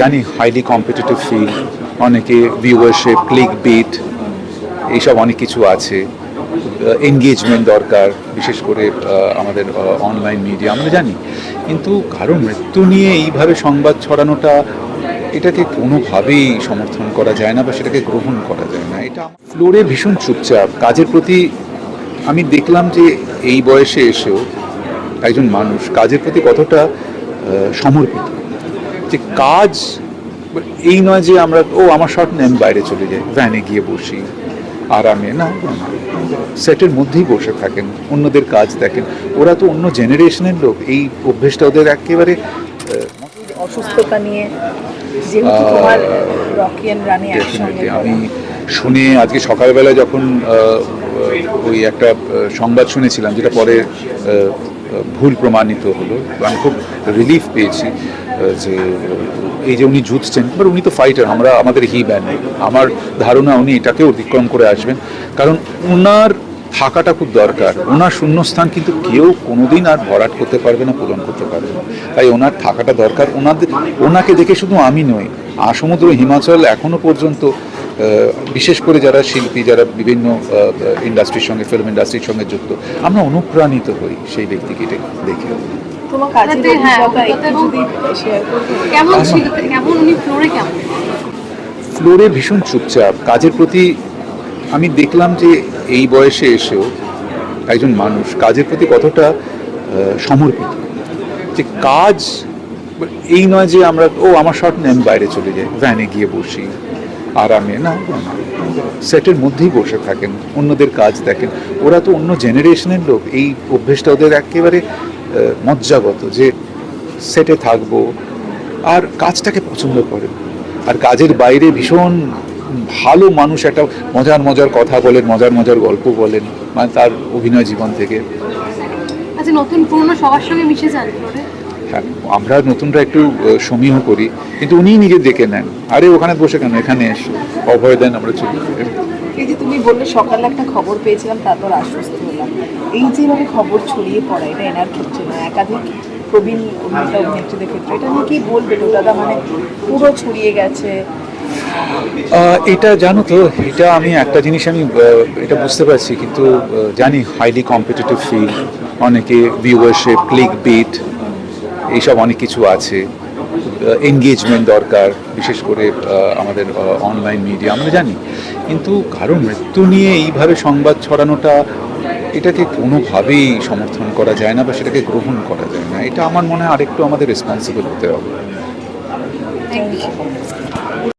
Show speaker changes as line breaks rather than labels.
জানি highly competitive field অনেকে viewership click bait এইসব অনেক কিছু আছে। এনগেজমেন্ট দরকার, বিশেষ করে আমাদের অনলাইন মিডিয়া আমরা জানি। কিন্তু কারও মৃত্যু নিয়ে এইভাবে সংবাদ ছড়ানোটা, এটাকে কোনোভাবেই সমর্থন করা যায় না বা সেটাকে গ্রহণ করা যায় না। এটা ফ্লোরে ভীষণ চুপচাপ। কাজের প্রতি আমি দেখলাম যে এই বয়সে এসেও একজন মানুষ কাজের প্রতি কতটা সমর্পিত। যে কাজ এই নয় যে আমরা ও আমার শর্ট নেন বাইরে চলে যাই ভ্যানে গিয়ে বসি আরামে না সেটের মধ্যেই বসে থাকেন অন্যদের কাজ দেখেন ওরা তো অন্য জেনারেশনের লোক এই অভ্যেসটা ওদের একেবারে
অসুস্থতা নিয়ে.
আমি শুনে আজকে সকালবেলা যখন ওই একটা সংবাদ শুনেছিলাম যেটা পরে ভুল প্রমাণিত হলো। আমি খুব রিলিফ পেয়েছি যে, এই যে উনি জুতছেন এবার উনি তো ফাইটার আমরা, আমাদের হি ব্যান আমার ধারণা উনি এটাকে অতিক্রম করে আসবেন। কারণ ওনার থাকাটা খুব দরকার। ওনার শূন্যস্থান কিন্তু কেউ কোনোদিন আর ভরাট করতে পারবে না, পূরণ করতে পারবে না। তাই ওনার থাকাটা দরকার। ওনাদের, ওনাকে দেখে শুধু আমি নই আসমুদ্র হিমাচল এখনও পর্যন্ত বিশেষ করে যারা শিল্পী যারা বিভিন্ন ইন্ডাস্ট্রির সঙ্গে ফিল্ম ইন্ডাস্ট্রির সঙ্গে যুক্ত আমরা অনুপ্রাণিত হই সেই ব্যক্তিকে দেখে।
তাতে হ্যাঁ, উনি ফ্লোরে
ভীষণ চুপচাপ। কাজের প্রতি আমি দেখলাম যে এই বয়সে এসেও একজন মানুষ কাজের প্রতি কতটা সমর্পিত। যে কাজ এই নয় যে আমরা ও আমার শর্ট নেন বাইরে চলে যাই ভ্যানে গিয়ে বসি। আরামে, না, সেটের মধ্যেই বসে থাকেন, অন্যদের কাজ দেখেন। ওরা তো অন্য জেনারেশনের লোক, এই অভ্যেসটা ওদের একেবারে মজ্জাগত যে সেটে থাকব, আর কাজটাকে পছন্দ করে আর কাজের বাইরে ভীষণ ভালো মানুষ একটা মজার মজার কথা বলেন, মজার মজার গল্প বলেন মানে তার অভিনয় জীবন থেকে।
আচ্ছা নতুন পুরনো সবার সঙ্গে মিশে যান
আমরা নতুনরা একটু সমীহ করি কিন্তু উনিই নিজে ডেকে নেন। আরে ওখানে বসে কেন? এখানে এসে। অভয় দেন আমরা চলি
এই যে তুমি বললে সকালে একটা খবর পেয়েছিলাম তারপর আশ্বস্ত হলাম। এই যেভাবে খবর ছড়িয়ে পড়া এটা এনার ক্ষেত্রে না একাধিক প্রবীণ অভিনেতা অভিনেত্রীদের ক্ষেত্রে। এটা নিয়ে কি বলবে দাদা মানে পুরো ছড়িয়ে গেছে।
এটা জানো তো এটা আমি একটা জিনিস আমি এটা বুঝতে পারছি কিন্তু জানি হাইলি কম্পিটিটিভ ফিল্ড অনেকে ভিউয়ারশিপ ক্লিক বিট এইসব অনেক কিছু আছে। এনগেজমেন্ট দরকার, বিশেষ করে আমাদের অনলাইন মিডিয়া আমরা জানি। কিন্তু কারও মৃত্যু নিয়ে এইভাবে সংবাদ ছড়ানোটা, এটাকে কোনোভাবেই সমর্থন করা যায় না বা সেটাকে গ্রহণ করা যায় না। এটা আমার মনে হয় আরেকটু আমাদের রেসপন্সিবল হতে হবে।